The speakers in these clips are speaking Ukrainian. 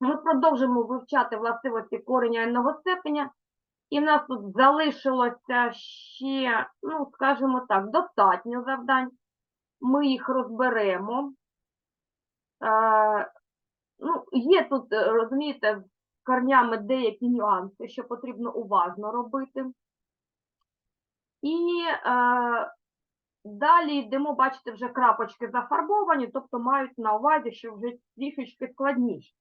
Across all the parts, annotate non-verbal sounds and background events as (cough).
Ми продовжимо вивчати властивості кореня n-ного степеня, і в нас тут залишилося ще, ну, скажімо так, достатньо завдань. Ми їх розберемо. Е, ну, є тут, е, розумієте, з корнями деякі нюанси, що потрібно уважно робити. І е, далі йдемо, бачите, вже крапочки зафарбовані, тобто мають на увазі, що вже трішечки складніше.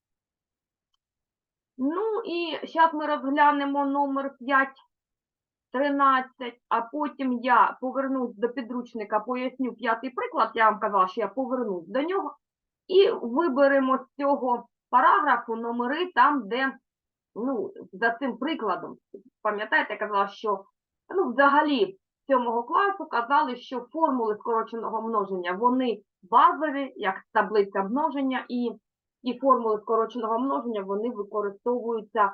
Ну і зараз ми розглянемо номер 5, 13, а потім я повернусь до підручника, поясню п'ятий приклад, я вам казала, що я повернусь до нього, і виберемо з цього параграфу номери там, де, ну, за цим прикладом, пам'ятаєте, я казала, що, ну, взагалі, з 7 класу казали, що формули скороченого множення, вони базові, як таблиця множення, і і формули скороченого множення вони використовуються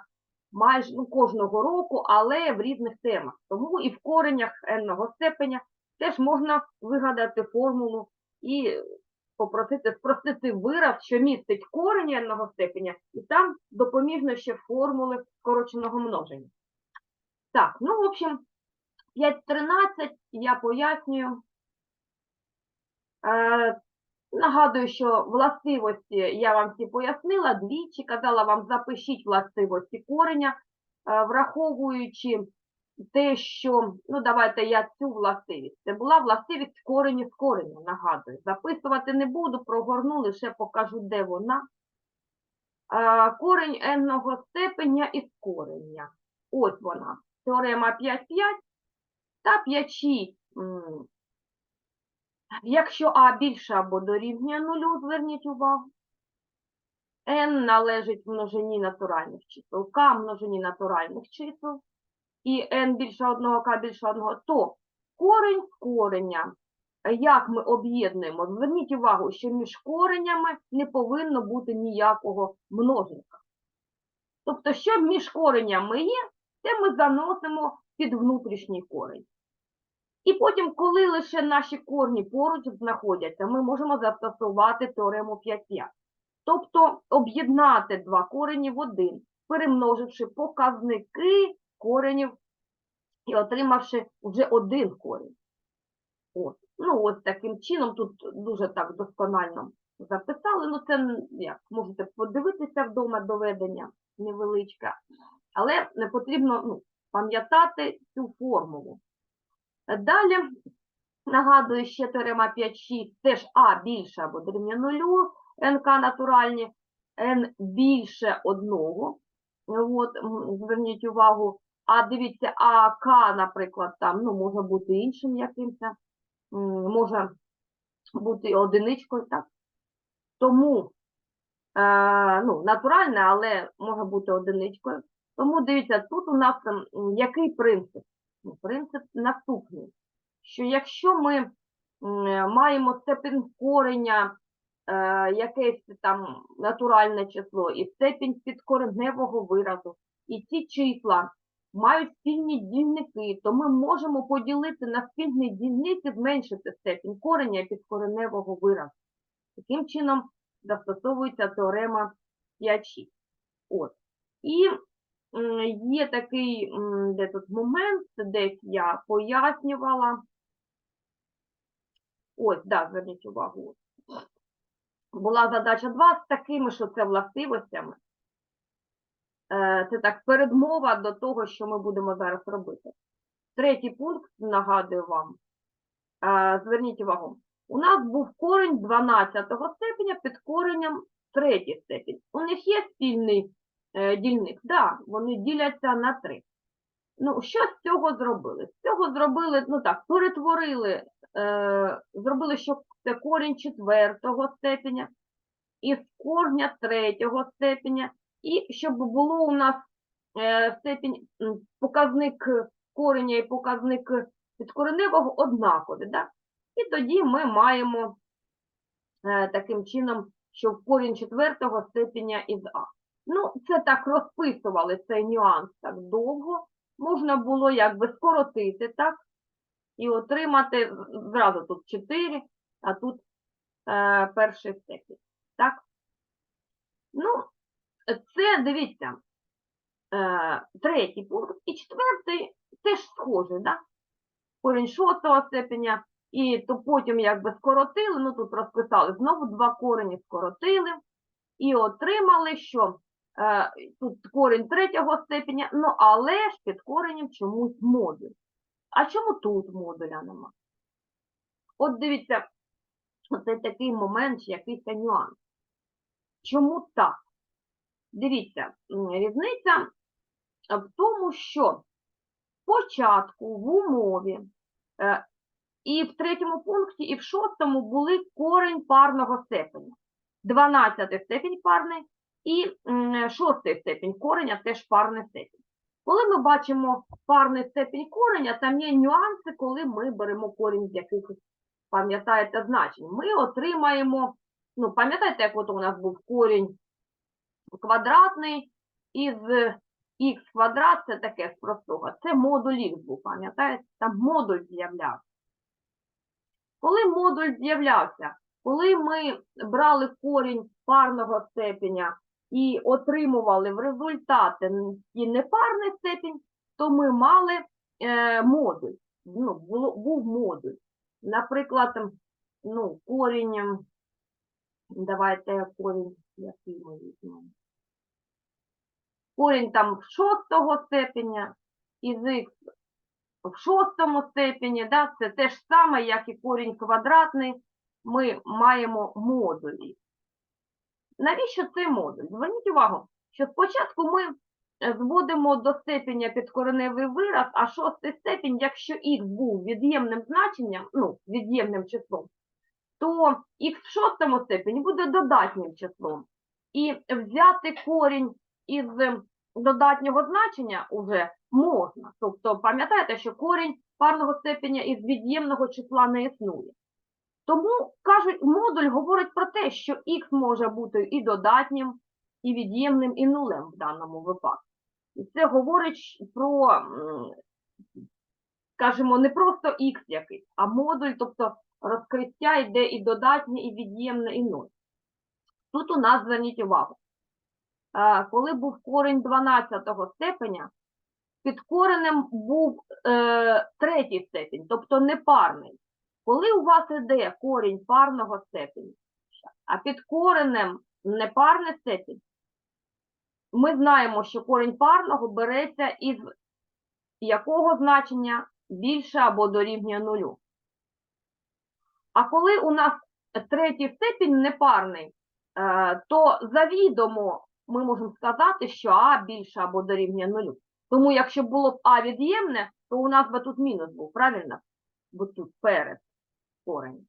майже ну, кожного року, але в різних темах. Тому і в коренях n-ного степеня теж можна вигадати формулу і попросити спростити вираз, що містить корень n-ного степеня, і там допоміжно ще формули скороченого множення. Так, ну, в общем, 5.13 я пояснюю. Нагадую, що властивості я вам всі пояснила двічі, казала вам запишіть властивості кореня, е, враховуючи те, що, ну давайте я цю властивість. Це була властивість кореню з кореня, нагадую. Записувати не буду, прогорну, лише покажу, де вона. Е, Корень n-ного степеня із корення. Ось вона. Теорема 5,5 та 5,6. Якщо А більше або дорівнює нулю, зверніть увагу. n належить множині натуральних чисел, k множині натуральних чисел, і n більше одного, k більше одного, то корень з кореня, як ми об'єднуємо, зверніть увагу, що між коренями не повинно бути ніякого множника. Тобто, що між коренями є, це ми заносимо під внутрішній корень. І потім, коли лише наші корні поруч знаходяться, ми можемо застосувати теорему 5,5. Тобто об'єднати два корені в один, перемноживши показники коренів і отримавши вже один корінь. От. Ну, ось таким чином, тут дуже так досконально записали. Ну, це як можете подивитися вдома доведення невеличке, але не потрібно ну, пам'ятати цю формулу. Далі, нагадую, ще теорема 5,6, теж А більше або дорівнює нулю, НК натуральні, N більше одного. От, зверніть увагу, а дивіться, а К, наприклад, там, ну, може бути іншим якимось, може бути одиничкою, так? Тому, е, ну, натуральне, але може бути одиничкою. Тому, дивіться, тут у нас який принцип? Ну, Принцип наступний, що якщо ми маємо степень корення, е, якесь там натуральне число і степінь підкореневого виразу, і ці числа мають спільні дільники, то ми можемо поділити на спільні дільниці, зменшити степінь корення підкореневого виразу. Таким чином застосовується теорема 5-6. От. І Є такий, де тут момент, десь я пояснювала. Ось, да, зверніть увагу. Була задача 2 з такими, що це властивостями. Е, Це так передмова до того, що ми будемо зараз робити. Третій пункт, нагадую вам. Е, Зверніть увагу. У нас був корень 12 степеня під коренем 3 степень. У них є спільний е, дільник? Да, вони діляться на 3. Ну, що з цього зробили? З цього зробили, ну так, перетворили, е, зробили, що це корінь четвертого степеня, із корня третього степеня, і щоб було у нас е, степінь, показник кореня і показник підкореневого однакові. Да? І тоді ми маємо е, таким чином, що корінь четвертого степеня із А. Ну, це так розписували цей нюанс так довго. Можна було якби скоротити, так? І отримати зразу тут 4, а тут е, перший степінь. Так? Ну, це, дивіться, е, третій пункт і четвертий теж схожий, да? корінь шостого степеня, і то потім якби скоротили, ну тут розписали, знову два корені скоротили, і отримали, що тут корінь третього степеня, ну але ж під коренем чомусь модуль. А чому тут модуля нема? От дивіться, це такий момент, якийсь нюанс. Чому так? Дивіться, різниця в тому, що спочатку в умові е, і в третьому пункті, і в шостому були корень парного степеня. 12 степінь парний і шостий степінь кореня теж парний степінь. Коли ми бачимо парний степінь кореня, там є нюанси, коли ми беремо корінь з якихось, пам'ятаєте, значень. Ми отримаємо, ну, пам'ятаєте, як от у нас був корінь квадратний із х квадрат, це таке з простого. Це модуль х був, пам'ятаєте? Там модуль з'являвся. Коли модуль з'являвся, коли ми брали корінь парного степеня і отримували в результаті непарний степінь, то ми мали е, модуль. Ну, було, був модуль. Наприклад, ну, корінь, м, давайте корінь, який ми візьмемо. Корінь там шостого степеня із х в шостому степені, да, це те ж саме, як і корінь квадратний, ми маємо модулі. Навіщо цей модуль? Зверніть увагу, що спочатку ми е, зводимо до степеня підкореневий вираз, а шостий степінь, якщо х був від'ємним значенням, ну, від'ємним числом, то х в шостому степені буде додатнім числом. І взяти корінь із додатнього значення уже можна. Тобто, пам'ятаєте, що корінь парного степеня із від'ємного числа не існує. Тому, кажуть, модуль говорить про те, що х може бути і додатнім, і від'ємним, і нулем в даному випадку. І це говорить про, скажімо, не просто х якийсь, а модуль, тобто розкриття йде і додатнє, і від'ємне, і нуль. Тут у нас зверніть увагу. Коли був корінь 12 степеня, під коренем був е, третій степінь, тобто непарний. Коли у вас іде корінь парного степеня, а під коренем непарний степінь, ми знаємо, що корінь парного береться із якого значення більше або дорівнює нулю. А коли у нас третій степінь непарний, е, то завідомо ми можемо сказати, що А більше або дорівнює нулю. Тому якщо було б А від'ємне, то у нас би тут мінус був, правильно? Бо тут перед корень.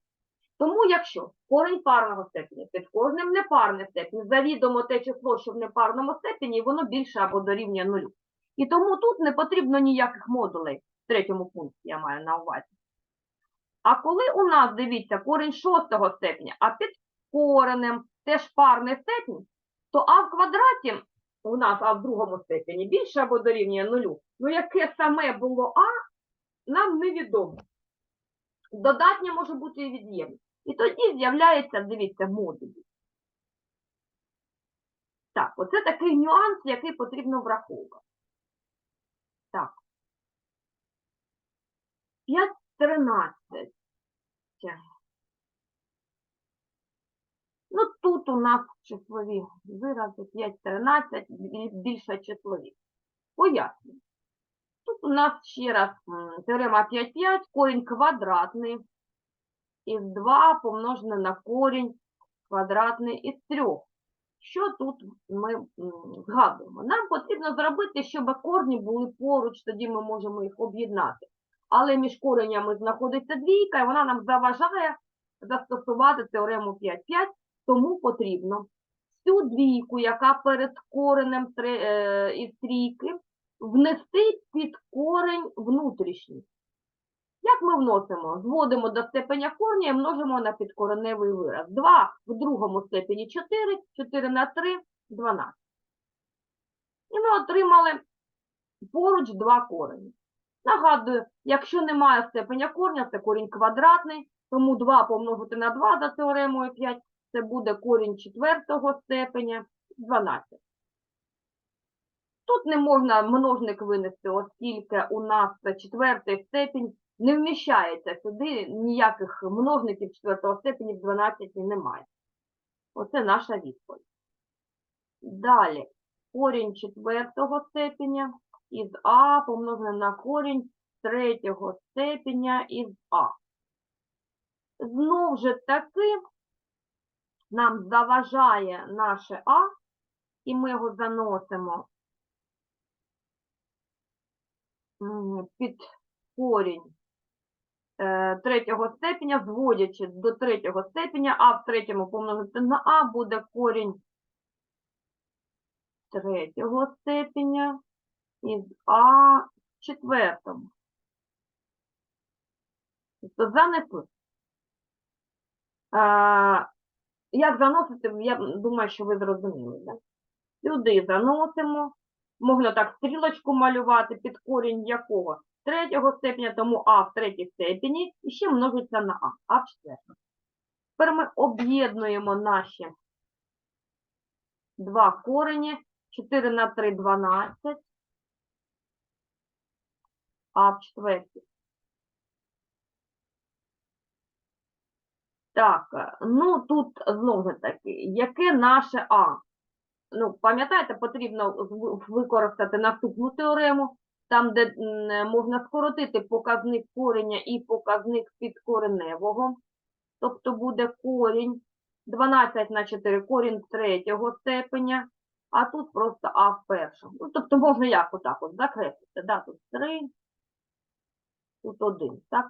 Тому якщо корень парного степеня під кожним непарний степінь, завідомо те число, що в непарному степені, воно більше або дорівнює нулю. І тому тут не потрібно ніяких модулей в третьому пункті, я маю на увазі. А коли у нас, дивіться, корінь шостого степеня, а під коренем теж парний степінь, то а в квадраті у нас а в другому степені більше або дорівнює нулю. Ну яке саме було а, нам невідомо. Додатнє може бути і від'ємне. І тоді з'являється, дивіться, модулі. Так, оце такий нюанс, який потрібно враховувати. Так. 5.13. Ну, тут у нас числові вирази 5.13, бі- більше числові. Пояснюю. Тут у нас ще раз теорема 5,5, корінь квадратний із 2 помножене на корінь квадратний із 3. Що тут ми згадуємо? Нам потрібно зробити, щоб корні були поруч, тоді ми можемо їх об'єднати. Але між коренями знаходиться двійка, і вона нам заважає застосувати теорему 5,5, тому потрібно всю двійку, яка перед коренем е, із трійки, внести під корень внутрішній. Як ми вносимо? Зводимо до степеня корня і множимо на підкореневий вираз. 2 в другому степені 4, 4 на 3 – 12. І ми отримали поруч два корені. Нагадую, якщо немає степеня корня, це корінь квадратний, тому 2 помножити на 2 за теоремою 5 – це буде корінь четвертого степеня 12. Тут не можна множник винести, оскільки у нас четвертий степінь не вміщається сюди, ніяких множників четвертого степені в 12 немає. Оце наша відповідь. Далі, корінь четвертого степеня із А помножене на корінь третього степеня із А. Знов же таки нам заважає наше А, і ми його заносимо під корінь е, третього степеня, зводячи до третього степеня, а в третьому помножити на А буде корінь третього степеня із А в четвертому. Тобто занесли. А, як заносити, я думаю, що ви зрозуміли. Да? Сюди заносимо. Можна так стрілочку малювати під корінь якого? Третього степеня, тому А в третій степені і ще множиться на А, А в четвертому. Тепер ми об'єднуємо наші два корені. 4 на 3 – 12. А в четвертій. Так, е, ну тут знову таки, яке наше А? Ну, пам'ятаєте, потрібно використати наступну теорему, там, де можна скоротити показник кореня і показник підкореневого. Тобто буде корінь 12 на 4, корінь третього степеня, а тут просто А в першому. Ну, тобто можна як отак от закреслити. Да? Тут 3, тут 1, так?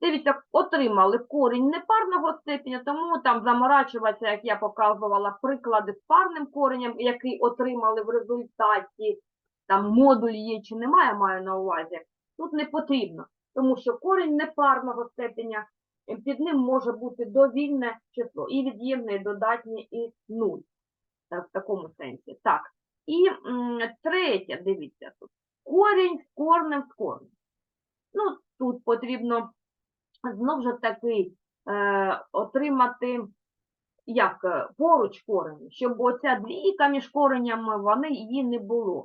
Дивіться, отримали корінь непарного степеня, тому там заморачуватися, як я показувала, приклади з парним коренем, який отримали в результаті, там модуль є чи немає, маю на увазі, тут не потрібно, тому що корінь непарного степеня, під ним може бути довільне число, і від'ємне, і додатнє, і нуль. Так, в такому сенсі. Так. І м, третє, дивіться тут. Корінь з корнем з корнем. Ну, тут потрібно знов же таки е, отримати як е, поруч корені, щоб оця двійка між коренями вони її не було.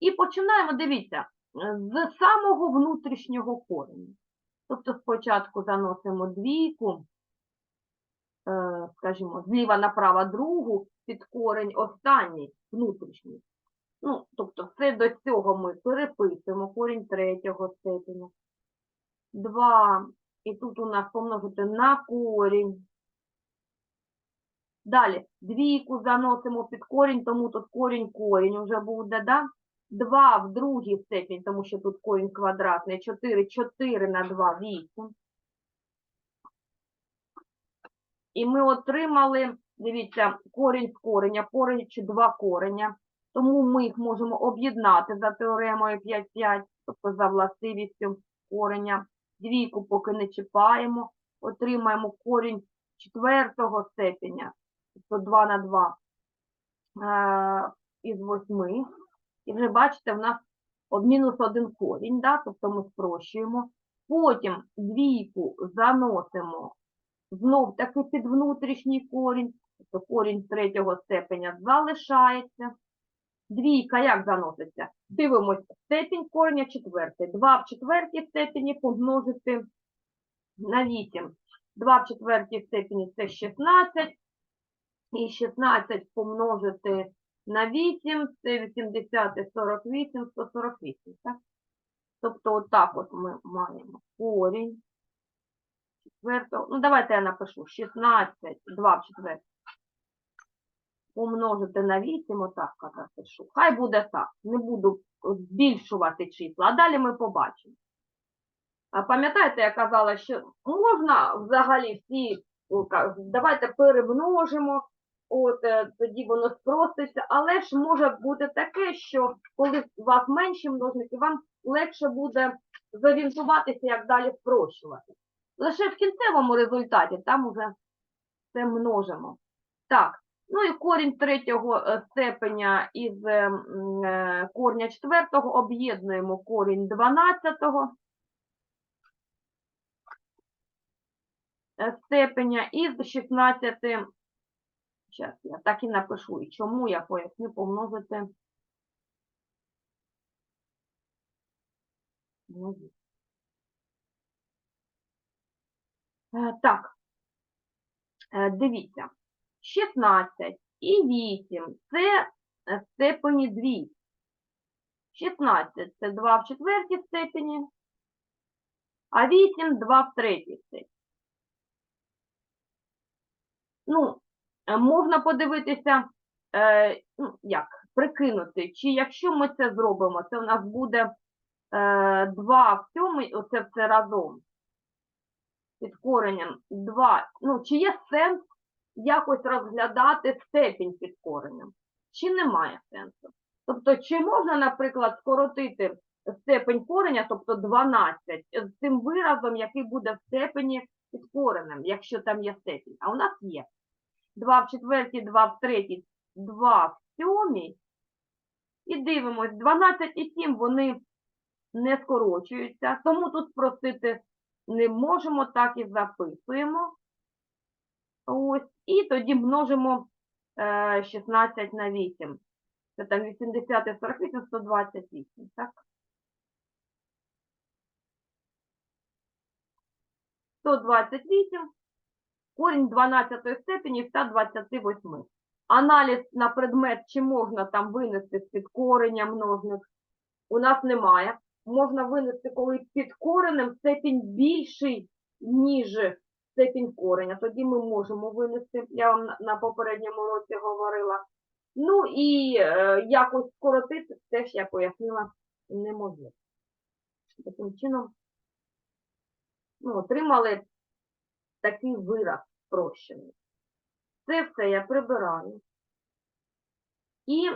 І починаємо, дивіться, е, з самого внутрішнього кореня. Тобто спочатку заносимо двійку, е, скажімо, зліва направо другу, під корень останній, внутрішній. Ну, тобто все до цього ми переписуємо корінь третього степеня. 2, і тут у нас помножити на корінь. Далі, двійку заносимо під корінь, тому тут корінь корінь вже буде, да? 2 в другій степені, тому що тут корінь квадратний, 4, 4 на 2, 8. І ми отримали, дивіться, корінь з кореня, поруч два кореня. Тому ми їх можемо об'єднати за теоремою 5-5, тобто за властивістю кореня. Двійку поки не чіпаємо, отримаємо корінь четвертого степеня, тобто 2 на 2 е, із 8. І вже бачите, в нас мінус один корінь, да? тобто ми спрощуємо. Потім двійку заносимо знов таки під внутрішній корінь, тобто корінь третього степеня залишається. Двійка як заноситься? Дивимось, степінь кореня четвертий. 2 в четвертій степені помножити на 8. 2 в четвертій степені це 16. І 16 помножити на 8, це 80, 48, 148. Так? Тобто отак от ми маємо корінь четвертого. Ну, давайте я напишу 16, 2 в четвертій. Помножити на 8, отак казати, пишу. Хай буде так. Не буду збільшувати числа, а далі ми побачимо. А пам'ятаєте, я казала, що можна взагалі всі, давайте перемножимо, от е, тоді воно спроститься, але ж може бути таке, що коли у вас менші множники, вам легше буде зорієнтуватися, як далі спрощувати. Лише в кінцевому результаті там уже це множимо. Так, Ну і корінь третього е, степеня із е, е, корня четвертого об'єднуємо корінь дванадцятого степеня із 16. Зараз я так і напишу, і чому я поясню помножити. Так, дивіться. 16 і 8 це е, степені 2. 16 це 2 в четвертій степені, а 8 – 2 в третій степені. Ну, е, можна подивитися, е, ну, як, прикинути, чи якщо ми це зробимо, це у нас буде е, 2 в сьомий, оце все разом, під коренем 2. Ну, чи є сенс якось розглядати степінь під коренем? Чи немає сенсу? Тобто, чи можна, наприклад, скоротити степень кореня, тобто 12, з цим виразом, який буде в степені під коренем, якщо там є степінь. А у нас є 2 в четвертій, 2 в третій, 2 в сьомій. І дивимось, 12 і 7 вони не скорочуються, тому тут спростити не можемо, так і записуємо. Ось, і тоді множимо е, 16 на 8. Це там 80 і 48, 128, так? 128, корінь 12 степені 128. Аналіз на предмет, чи можна там винести з-під кореня множник, у нас немає. Можна винести, коли під коренем степінь більший, ніж степінь кореня. Тоді ми можемо винести, я вам на- на попередньому році говорила. Ну і е, якось скоротити, теж я пояснила, неможливо. Таким чином, ну, отримали такий вираз спрощений. Це все я прибираю. І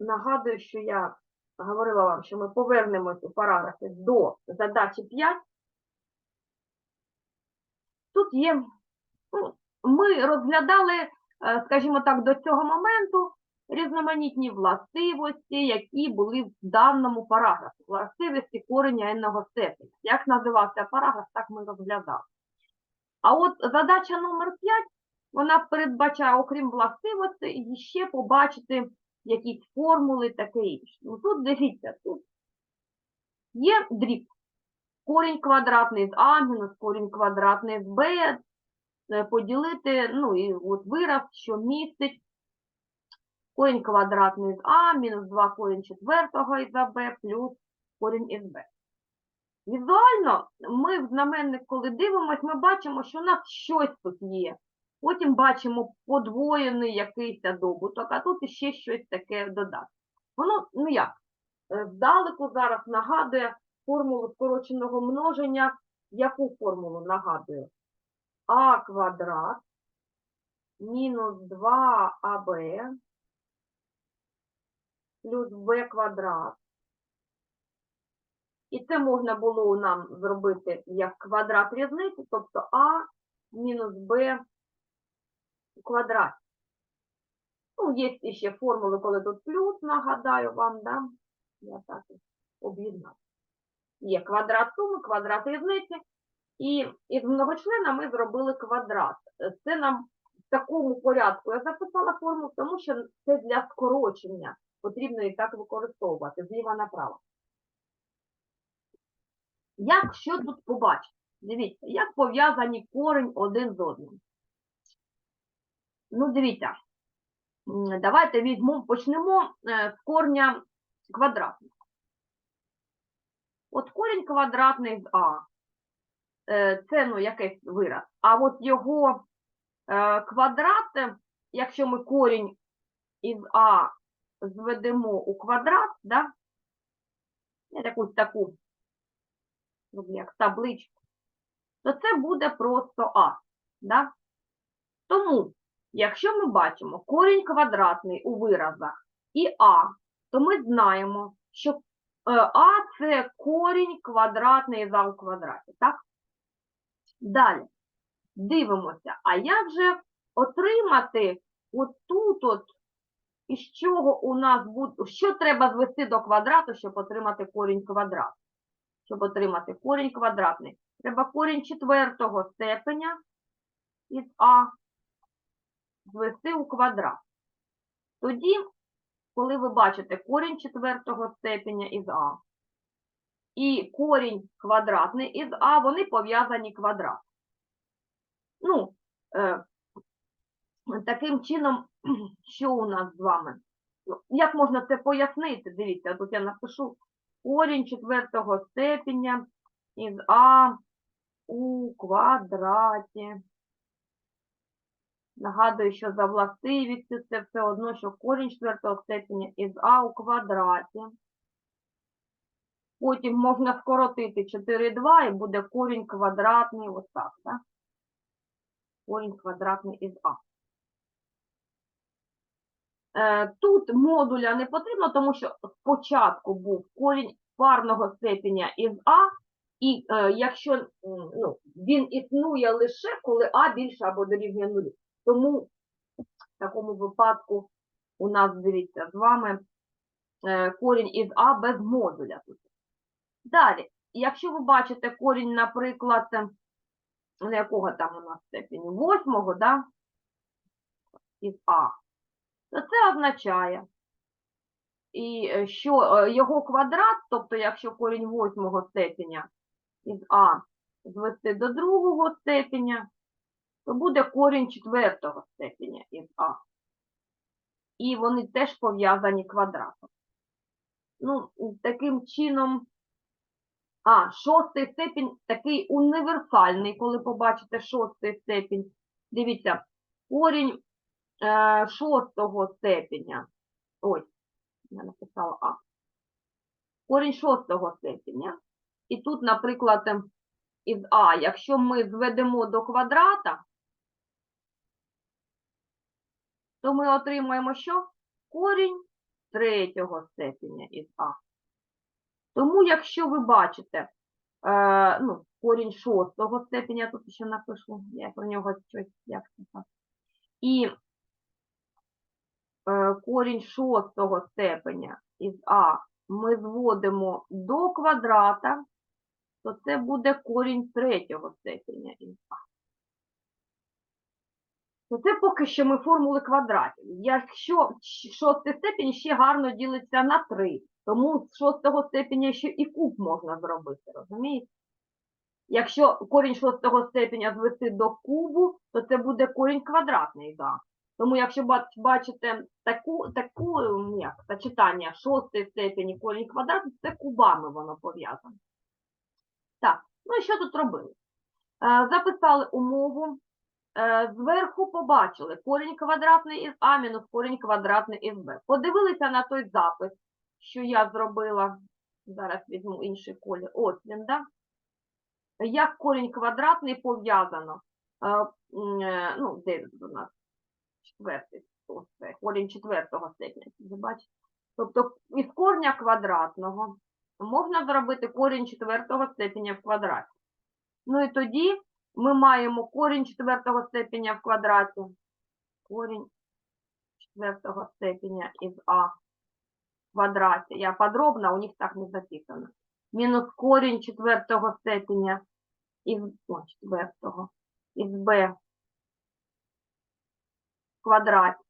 нагадую, що я говорила вам, що ми повернемось у параграфі до задачі 5. Тут є, ну, ми розглядали, е, скажімо так, до цього моменту різноманітні властивості, які були в даному параграфі. Властивості кореня n степеня. Як називався параграф, так ми розглядали. А от задача номер 5, вона передбачає, окрім властивостей, ще побачити якісь формули, таке інше. Ну тут дивіться, тут є дріб. Корінь квадратний з А мінус корінь квадратний з Б, е, поділити, ну і от вираз, що містить корінь квадратний з А мінус 2 корінь четвертого із АБ плюс корінь із Б. Візуально ми в знаменник, коли дивимося, ми бачимо, що у нас щось тут є. Потім бачимо подвоєний якийсь добуток, а тут іще щось таке додати. Воно, ну як, е, здалеку зараз нагадує формулу скороченого множення. Яку формулу нагадує? А квадрат мінус 2АБ плюс Б квадрат. І це можна було нам зробити як квадрат різниці, тобто А мінус Б у квадраті. Ну, є ще формули, коли тут плюс, нагадаю вам, да? Я так і об'єднаю. Є квадрат суми, квадрат різниці. І із многочлена ми зробили квадрат. Це нам в такому порядку я записала формулу, тому що це для скорочення. Потрібно і так використовувати зліва направо. Як що тут побачити? Дивіться, як пов'язані корень один з одним. Ну, дивіться, давайте візьмемо, почнемо е, з корня квадратного. От корінь квадратний з А, е, це ну, якийсь вираз. А от його е, квадрат, е, якщо ми корінь із А зведемо у квадрат, да? якусь таку, ну, як табличку, то це буде просто А. Да? Тому, якщо ми бачимо корінь квадратний у виразах і А, то ми знаємо, що А це корінь квадратний за у квадраті, так? Далі, дивимося, а як же отримати отут от, із чого у нас буде, що треба звести до квадрату, щоб отримати корінь квадрату? Щоб отримати корінь квадратний. Треба корінь четвертого степеня із А звести у квадрат. Тоді, коли ви бачите корінь четвертого степеня із А, і корінь квадратний із А, вони пов'язані квадрат. Ну, е, таким чином, (clears throat) що у нас з вами? Ну, Як можна це пояснити? Дивіться, тут я напишу корінь четвертого степеня із А у квадраті. Нагадую, що за властивістю це все одно, що корінь четвертого степеня із А у квадраті. Потім можна скоротити 4,2 і буде корінь квадратний, ось так, так? Корінь квадратний із А. Е, Тут модуля не потрібно, тому що спочатку був корінь парного степеня із А, і е, якщо ну, він існує лише, коли А більше або дорівнює нулю. Тому в такому випадку у нас, дивіться, з вами е, корінь із А без модуля. Тут. Далі, якщо ви бачите корінь, наприклад, е, ну, якого там у нас степені? Восьмого, да? із А, то це означає, і е, що його квадрат, тобто якщо корінь восьмого степеня із А звести до другого степеня, то буде корінь четвертого степеня із А. І вони теж пов'язані квадратом. Ну, таким чином, а, шостий степінь такий універсальний, коли побачите шостий степінь. Дивіться, корінь е, шостого степеня. Ой, я написала А. Корінь шостого степеня. І тут, наприклад, із А, якщо ми зведемо до квадрата, то ми отримаємо що? Корінь третього степеня із А. Тому, якщо ви бачите, е, ну, корінь шостого степеня, тут ще напишу, я про нього щось як. І е, корінь шостого степеня із А ми зводимо до квадрата, то це буде корінь третього степеня із А. То це поки що ми формули квадратів. Якщо шостий степінь ще гарно ділиться на 3, тому з шостого степеня ще і куб можна зробити, розумієте? Якщо корінь шостого степеня звести до кубу, то це буде корінь квадратний, да. Тому якщо бачите таку, таку як, сочетання шостий степень і корінь квадратний, це кубами воно пов'язано. Так, ну і що тут робили? Е, Записали умову. Е, Зверху побачили корінь квадратний із А мінус корінь квадратний із Б. Подивилися на той запис, що я зробила. Зараз візьму інший колір. Ось він, да? Як корінь квадратний пов'язано. е, е, Ну, де у нас? Четвертий. Це, корінь четвертого степеня. Бачите? Тобто із корня квадратного можна зробити корінь четвертого степеня в квадраті. Ну і тоді ми маємо корінь четвертого степеня в квадраті. Корінь четвертого степеня із А в квадраті. Я подробно, у них так не записано. Мінус корінь четвертого степеня із о, четвертого із Б в квадраті.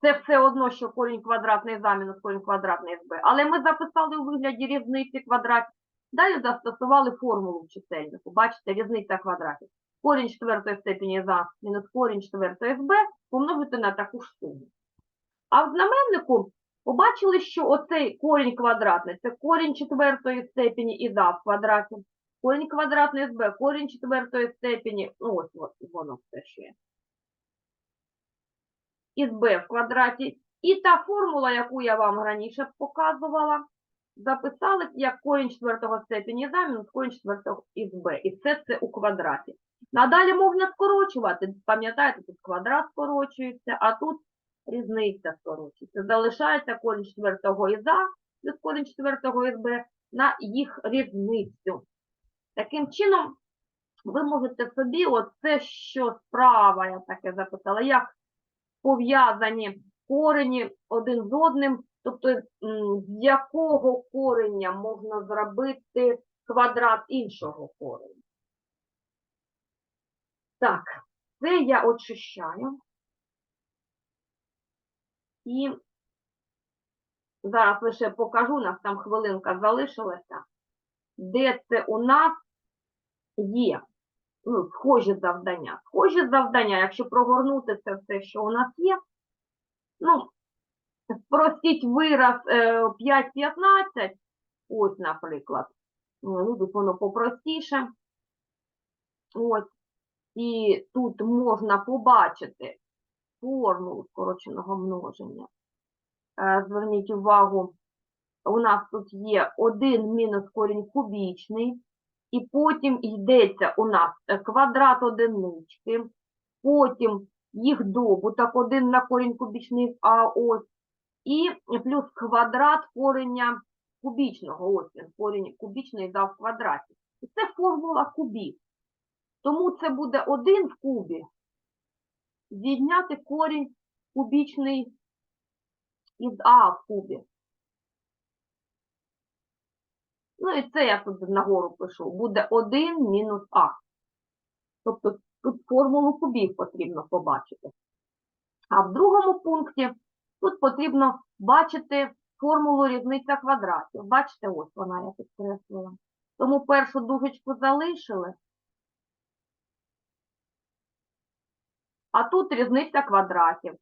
Це все одно, що корінь квадратний за мінус корінь квадратний з b. Але ми записали у вигляді різниці квадратів. Далі застосували формулу в чисельнику. Бачите, різниця квадратів. Корінь четвертої степені за мінус корінь четвертої b помножити на таку ж суму. А в знаменнику побачили, що оцей корінь квадратний це корінь четвертої степені і за в квадраті. Корінь квадратний b, корінь четвертої степені, ось, ось воно все ще є із b в квадраті. І та формула, яку я вам раніше показувала, записали як корінь четвертого степені за мінус корінь четвертого із b. І це це у квадраті. Надалі можна скорочувати. Пам'ятаєте, тут квадрат скорочується, а тут різниця скорочується. Залишається корінь четвертого із а плюс корінь четвертого із b на їх різницю. Таким чином, ви можете собі, оце що справа, я таке записала, як пов'язані корені один з одним, тобто з якого кореня можна зробити квадрат іншого кореня. Так, це я очищаю. І зараз лише покажу, у нас там хвилинка залишилася. де це у нас є ну, схожі завдання. Схожі завдання, якщо прогорнути це все, що у нас є, ну, спростіть вираз е, 5-15, ось, наприклад, ну, воно попростіше. Ось, і тут можна побачити формулу скороченого множення. Е, Зверніть увагу, у нас тут є 1 мінус корінь кубічний, і потім йдеться у нас е, квадрат одинички, потім їх добуток 1 на корінь кубічний а ось, і плюс квадрат кореня кубічного, ось він, корінь кубічний дав в квадраті. І це формула кубів. Тому це буде 1 в кубі, відняти корінь кубічний із а в кубі. Ну і це я тут нагору пишу. Буде 1 мінус а. Тобто тут формулу кубів потрібно побачити. А в другому пункті тут потрібно бачити формулу різниця квадратів. Бачите, ось вона я підкреслила. Тому першу дужечку залишили. А тут різниця квадратів.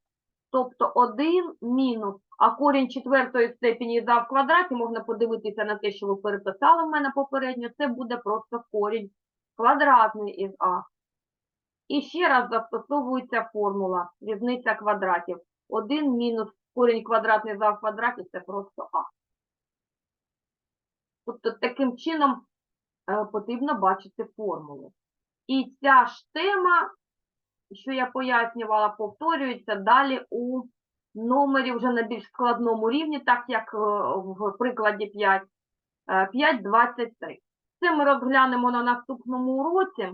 Тобто 1 мінус, а корінь четвертої степені за в квадраті, можна подивитися на те, що ви переписали в мене попередньо, це буде просто корінь квадратний із А. І ще раз застосовується формула різниця квадратів. 1 мінус корінь квадратний за квадраті це просто А. Тобто таким чином е, потрібно бачити формули. І ця ж тема що я пояснювала, повторюється далі у номері вже на більш складному рівні, так як е, в прикладі 5, е, 5.23. Це ми розглянемо на наступному уроці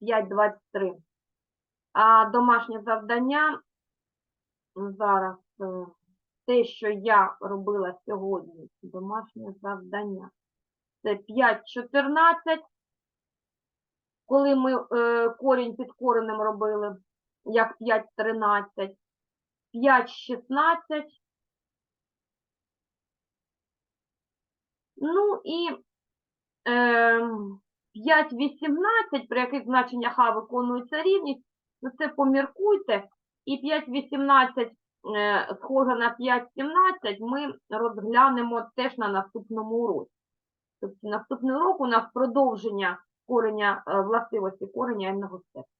5.23. А домашнє завдання зараз е, те, що я робила сьогодні, домашнє завдання. Це 5.14 коли ми е, корінь під коренем робили, як 5,13, 5,16. Ну і е, 5,18, при яких значеннях А виконується рівність, ну це поміркуйте. І 5,18 е, схоже на 5,17 ми розглянемо теж на наступному уроці. Тобто наступний урок у нас продовження кореня, е, властивості кореня n-ного степеня.